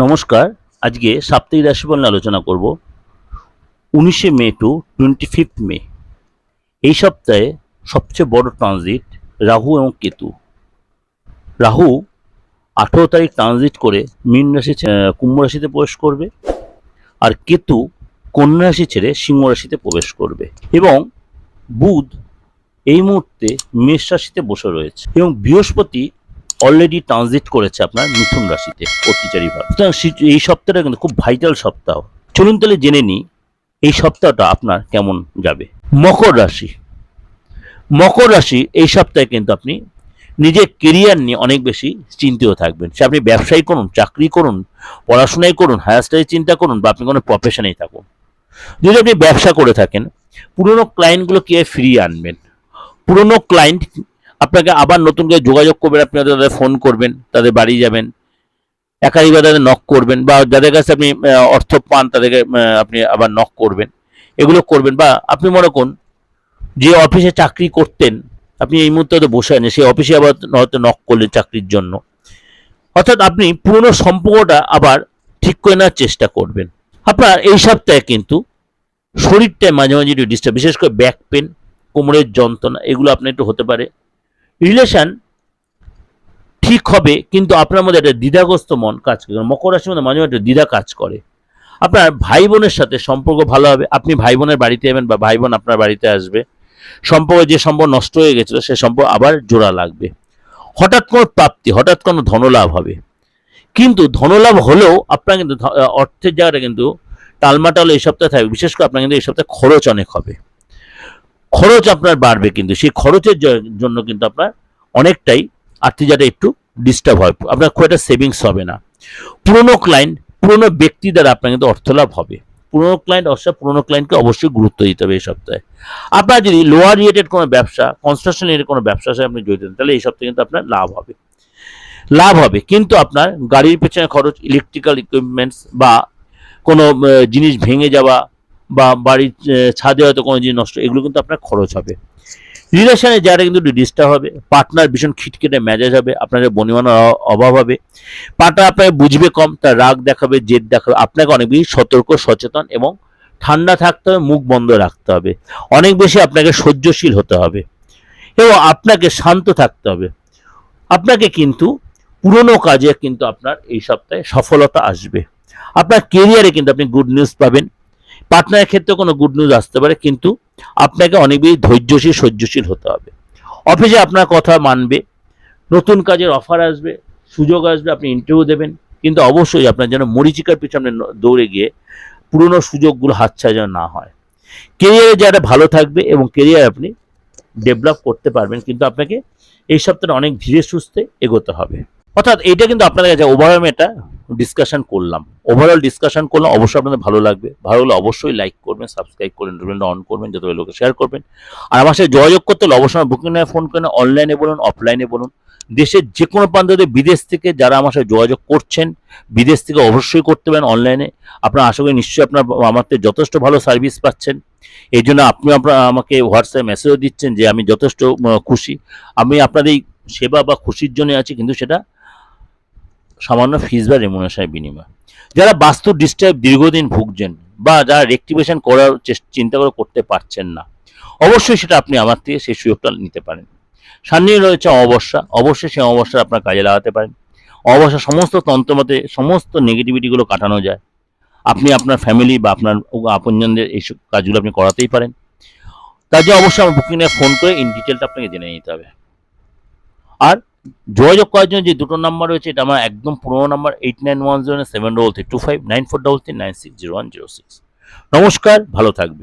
নমস্কার, আজকে সাপ্তাহিক রাশিফল নিয়ে আলোচনা করব। উনিশে May to twenty fifth May. এই সপ্তাহে সবচেয়ে বড় ট্রানজিট রাহু এবং কেতু। রাহু আঠেরো তারিখ ট্রানজিট করে মীন রাশি কুম্ভ রাশিতে প্রবেশ করবে আর কেতু কন্যা রাশি ছেড়ে সিংহ রাশিতে প্রবেশ করবে এবং বুধ এই মুহূর্তে মেষ রাশিতে বসে রয়েছে এবং বৃহস্পতি অলরেডি ট্রানজিট করেছে আপনার মিথুন রাশিতে অত্যাচারী ভাব। সুতরাং এই সপ্তাহটা কিন্তু খুব ভাইটাল সপ্তাহ। চলুন তাহলে জেনে নিই, এই সপ্তাহটা আপনার কেমন যাবে? মকর রাশি। মকর রাশি, এই সপ্তাহে কিন্তু আপনি নিজের কেরিয়ার নিয়ে অনেক বেশি চিন্তিত থাকবেন। সে আপনি ব্যবসায়ী করুন, চাকরি করুন, পড়াশোনাই করুন হায়ার স্টাডি চিন্তা করুন বা আপনি কোনো প্রফেশনেই থাকুন। যদি আপনি ব্যবসা করে থাকেন, পুরনো ক্লায়েন্টগুলো কীভাবে ফিরিয়ে আনবেন? পুরনো ক্লায়েন্ট আপনাকে আবার নতুন করে যোগাযোগ করবেন, আপনি তাদের ফোন করবেন, তাদের বাড়ি যাবেন, একাধিকবার তাদের নক করবেন বা যাদের কাছে আপনি অর্থ পান তাদেরকে আপনি আবার নক করবেন। এগুলো করবেন বা আপনি মনে করুন, যে অফিসে চাকরি করতেন, আপনি এই মুহূর্তে হয়তো বসে আছেন, সেই অফিসে আবার হয়তো নক করলেন চাকরির জন্য। অর্থাৎ আপনি পুরনো সম্পর্কটা আবার ঠিক করে নেওয়ার চেষ্টা করবেন। আপনার এই সপ্তাহে কিন্তু শরীরটায় মাঝে মাঝে একটু ডিস্টার্ব বিশেষ করে ব্যাক পেন কোমরের যন্ত্রণা, এগুলো আপনার একটু হতে পারে। রিলেশন ঠিক হবে, কিন্তু আপনার মধ্যে একটা দ্বিধাগ্রস্ত মন কাজ করে। মকর রাশির মধ্যে মাঝে মাঝে একটা দ্বিধা কাজ করে। আপনার ভাই বোনের সাথে সম্পর্ক ভালো হবে, আপনি ভাই বোনের বাড়িতে যাবেন বা ভাই বোন আপনার বাড়িতে আসবে। সম্পর্ক যে সম্পর্ক নষ্ট হয়ে গেছিল, সে সম্পর্ক আবার জোড়া লাগবে। হঠাৎ কোনো প্রাপ্তি, হঠাৎ কোনো ধনলাভ হবে। কিন্তু ধনলাভ হলেও আপনার কিন্তু অর্থের জায়গাটা কিন্তু টালমাটাল এই সপ্তাহে থাকবে। বিশেষ করে আপনার কিন্তু এই সপ্তাহে খরচ অনেক হবে। খরচ আপনার বাড়বে কিন্তু, সেই খরচের জন্য কিন্তু আপনার অনেকটাই আর্থিক জায়গাটা একটু ডিস্টার্ব হয়। আপনার খুব একটা সেভিংস হবে না। পুরনো ক্লায়েন্ট পুরনো ব্যক্তি দ্বারা আপনার কিন্তু অর্থলাভ হবে। পুরনো ক্লায়েন্ট অবশ্যই পুরনো ক্লায়েন্টকে অবশ্যই গুরুত্ব দিতে হবে এই সপ্তাহে। আপনার যদি লোয়ার রিলেটেড কোনো ব্যবসা কনস্ট্রাকশন রিলেটেড কোনো ব্যবসার সাথে আপনি জড়িত তাহলে এই সপ্তাহে কিন্তু আপনার লাভ হবে। লাভ হবে, কিন্তু আপনার গাড়ির পেছনে খরচ ইলেকট্রিক্যাল ইকুইপমেন্টস বা কোনো জিনিস ভেঙে যাওয়া বা বাড়ির ছাদে হয়তো কোনো জিনিস নষ্ট, এগুলো কিন্তু আপনার খরচ হবে। রিলেশনের জায়গাটা কিন্তু ডিস্টার্ব হবে পার্টনার ভীষণ খিটখিটে মেজাজ হবে, আপনাদের বনিমানার অভাব হবে। পার্টনার আপনাকে বুঝবে কম, তার রাগ দেখাবে, জেদ দেখাবে, আপনাকে অনেক বেশি সতর্ক, সচেতন এবং ঠান্ডা থাকতে হবে, মুখ বন্ধ রাখতে হবে। অনেক বেশি আপনাকে সহ্যশীল হতে হবে। এবং আপনাকে শান্ত থাকতে হবে। আপনাকে কিন্তু পুরনো কাজে কিন্তু আপনার এই সপ্তাহে সফলতা আসবে। আপনার কেরিয়ারে কিন্তু আপনি গুড নিউজ পাবেন। পার্টনারের ক্ষেত্রে কোনো গুড নিউজ আসতে পারে, কিন্তু আপনাকে অনেক বেশি ধৈর্যশীল, সহ্যশীল হতে হবে। অফিসে আপনার কথা মানবে, নতুন কাজের অফার আসবে, সুযোগ আসবে, আপনি ইন্টারভিউ দেবেন, কিন্তু অবশ্যই আপনার যেন মরিচিকার পিছনে দৌড়ে গিয়ে পুরনো সুযোগগুলো হাতছাড়া যেন না হয়। কেরিয়ারে যারা ভালো থাকবে এবং কেরিয়ার আপনি ডেভেলপ করতে পারবেন, কিন্তু আপনাকে এই সপ্তাহে অনেক ধীরে সুস্থে এগোতে হবে। অর্থাৎ এটা কিন্তু আপনাদের কাছে ওভারঅল এটা ডিসকাশন করলাম। ওভারঅল ডিসকাশন করলাম, অবশ্যই আপনাদের ভালো লাগবে। ভালো হলে অবশ্যই লাইক করবেন সাবস্ক্রাইব করবেন রুবেনটা অন করবেন, যত লোকে শেয়ার করবেন। আর আমার সাথে যোগাযোগ করতে হলে অবশ্যই বুকিং নেয় ফোন করেন অনলাইনে বলুন অফলাইনে বলুন। দেশের যে কোনো প্রান্ততে বিদেশ থেকে যারা আমার সাথে যোগাযোগ করছেন, বিদেশ থেকে অবশ্যই করতে পারেন অনলাইনে আপনার আশা করি নিশ্চয়ই আপনার আমার থেকে যথেষ্ট ভালো সার্ভিস পাচ্ছেন। এই জন্য আপনি আপনার আমাকে হোয়াটসঅ্যাপ মেসেজও দিচ্ছেন যে আমি যথেষ্ট খুশি। আমি আপনাদের এই সেবা বা খুশির জন্য আছি, কিন্তু সেটা সামান্য ফিস বা রেমুনেশনের বিনিময়। যারা বাস্তু ডিস্টার্ব দীর্ঘদিন ভুগছেন বা যারা রেক্টিভেশন করার চিন্তা করে করতে পারছেন না, অবশ্যই সেটা আপনি আমার থেকে সেই সুযোগটা নিতে পারেন। সামনে রয়েছে অমাবস্যা অবশ্যই সেই অমাবস্যা আপনার কাজে লাগাতে পারেন। অমাবস্যা সমস্ত তন্ত্রমতে সমস্ত নেগেটিভিটিগুলো কাটানো যায়। আপনি আপনার ফ্যামিলি বা আপনার আপনজনদের এইসব কাজগুলো আপনি করাতেই পারেন। তার জন্য অবশ্যই আমার বুকিং ফোন করে ইন ডিটেলটা আপনাকে জেনে নিতে হবে। আর যোগাযোগ করার জন্য যে দুটো নাম্বার রয়েছে, এটা আমার একদম পুরোনো number eight nine one zero seven double three two five nine four double three nine six zero one zero six নমস্কার, ভালো থাকবেন।